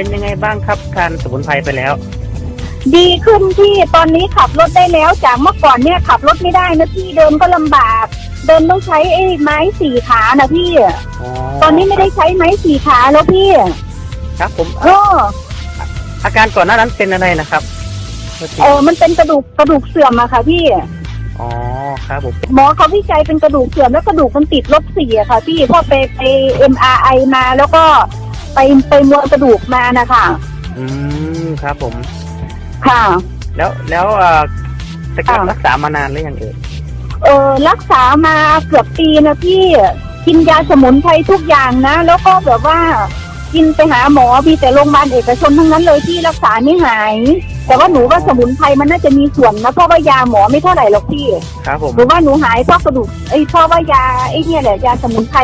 เป็นยังไงบ้างครับทานสมุนไพรไปแล้ว ดีขึ้นพี่ตอนนี้ขับรถได้แล้วจากเมื่อก่อนเนี่ยขับรถไม่ได้นะพี่เดินก็ลำบาก เดินต้องใช้ไอ้ไม้สี่ขานะพี่อ๋อตอนนี้ไม่ได้ใช้ไม้สี่ขาแล้วพี่ครับผมเอออาการก่อนหน้านั้นเป็นอะไรนะครับเออมันเป็นกระดูกกระดูกเสื่อมอะค่ะพี่อ๋อครับผมหมอเขาวิจัยเป็นกระดูกเสื่อมแล้วกระดูกมันติดลบสี่อะค่ะ พี่พอไปไปเอ็มอาร์ไอมาแล้วก็ ไปไปมวลกระดูกมานะคะอืมครับผม ค่ะ แล้วแล้วเอ่อจะกลับอ่ารักษามานานหรือยังเอ่ยเออรักษามาเกือบปีนะพี่กินยาสมุนไพรทุกอย่างนะ แล้วก็แบบว่ากินไปหาหมอมีแต่โรงพยาบาลเอกชนทั้งนั้นเลยที่รักษาไม่หาย แต่ว่าหนูว่าสมุนไพรมันน่าจะมีส่วนนะเพราะว่ายาหมอไม่เท่าไหร่หรอกพี่ครับผมหรือว่าหนูหายเพราะกระดูกไอ้ยเพราะว่ายาไอ้เนี่ยแหละยาสมุนไพร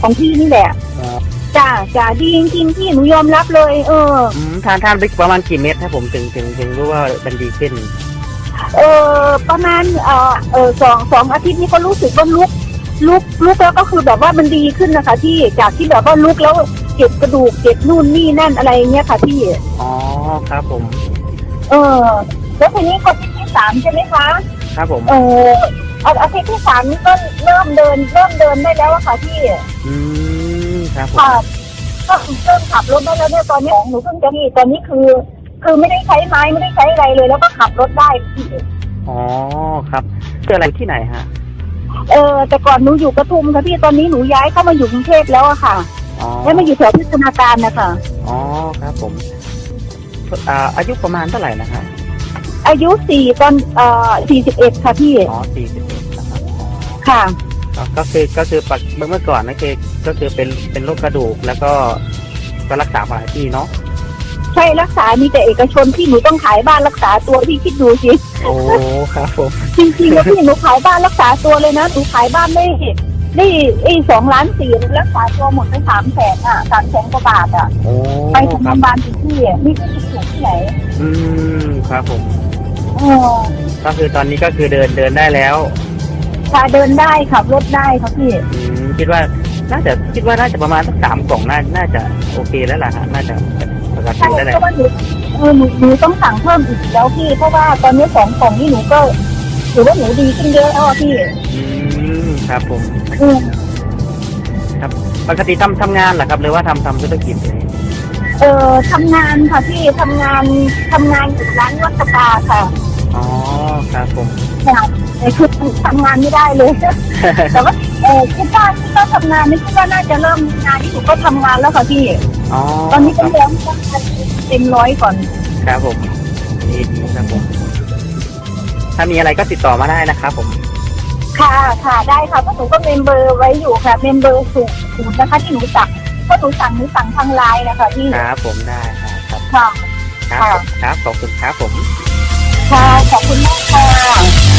ของพี่นี่แหละอ๋อ จ้าจ้าดีจริงๆพี่หนูยอมรับเลย เออ อืมทานทานไปประมาณกี่เม็ดให้ผมถึงถึงถึงรู้ว่ามันดีขึ้น เออประมาณเออเออสองสองอาทิตย์นี้ก็รู้สึกว่าลุกลุกลุกแล้วก็คือแบบว่ามันดีขึ้นนะคะพี่จากที่แบบว่าลุกแล้วเจ็บกระดูกเจ็บนู่นนี่นั่นอะไรเงี้ยค่ะพี่อ๋อครับผม เออ แล้วทีนี้คนที่สามใช่ไหมคะ ครับผม เอออาอาทิตย์ที่สามนี่ก็เริ่มเดินเริ่มเดินได้แล้วอะค่ะพี่ อืม ครับผมค่ะก็เริ่มขับรถได้แล้วเนี่ยตอนนี้ของหนูเพิ่งจะนี่ตอนนี้คือ คือไม่ได้ใช้ไม้ไม่ได้ใช้อะไรเลย แล้วก็ขับรถได้พี่อ๋อครับเจออะไรที่ไหนฮะ เออแต่ก่อนหนูอยู่กระทุมค่ะพี่ตอนนี้หนูย้ายเข้ามาอยู่กรุงเทพแล้วอะค่ะอ๋อย้ายมาอยู่แถวพิธนาการนะคะอ๋อครับผมอ่าอายุประมาณเท่าไหร่นะครับอายุสี่ตอนเอ่อสี่สิบเอ็ดค่ะพี่อ๋อสี่สิบเอ็ดนะครับอ๋อค่ะ ก็ก็คือก็คือปัจเมื่อก่อนนั่นคือก็คือเป็นเป็นโรคกระดูกแล้วก็ก็รักษามาหลายที่เนาะใช่รักษามีแต่เอกชนที่หนูต้องขายบ้านรักษาตัวพี่คิดดูสิโอ้ครับผมจริงๆแล้วพี่หนูขายบ้านรักษาตัวเลยนะหนูขายบ้านได้ได้ไอ้สองล้านสี่รักษาตัวหมดไปสามแสนอะสามแสนกว่าบาทอะโอ้ไปถึงคโรรับงพยาบาลถึงที่อะนี่ก็ถูกที่ไหนอืมครับผมเออก็คือตอนนี้ก็คือเดินเดินได้แล้ว พาเดินได้ขับรถได้ครับพี่ อืมคิดว่าน่าจะคิดว่าน่าจะประมาณสักสามกล่องน่าน่าจะโอเคแล้วล่ะฮะน่าจะปกติใช่ได้เพแล้วราะว่าหนูเออหนูหนูต้องสั่งเพิ่มอีกแล้วพี่ เพราะว่าตอนนี้สองกล่องนี่หนูก็ถือว่าหนูดีขึ้นเยอะแล้วอะพี่อืมครับผมอืมปกติทำทำงานเหรอครับหรือว่าทำทำธุรกิจเลยเออทำงานค่ะพี่ทำงานทำงานอยู่ร้านวัสปาค่ะ อ๋อครับผม ค่ะแต่คือทำงานไม่ได้เลย แต่ว่าเออคิดว่าที่ต้องทำงานนี่คิดว่าน่าจะเริ่มงานที่หนูก็ทำงานแล้วค่ะพี่ อ๋อตอนนี้คต้รัอบงเริ่มต้องเต็มร้อยก่อน ครับผมดีดีครับผม ถ้ามีอะไรก็ติดต่อมาได้นะครับผม ค่ะค่ะได้ค่ะเพราะหนูก็เมมเบอร์ไว้อยู่ค่ะ เมมเบอร์สูงสูงนะคะที่หนูสั่งเพราะหนูสั่งหนูสั่งทางไลน์นะคะพี่ครับผมได้ครับ ค่ะ ครับค่ะครับขอบคุณครับผม ค่ะขอบคุณมากค่ะ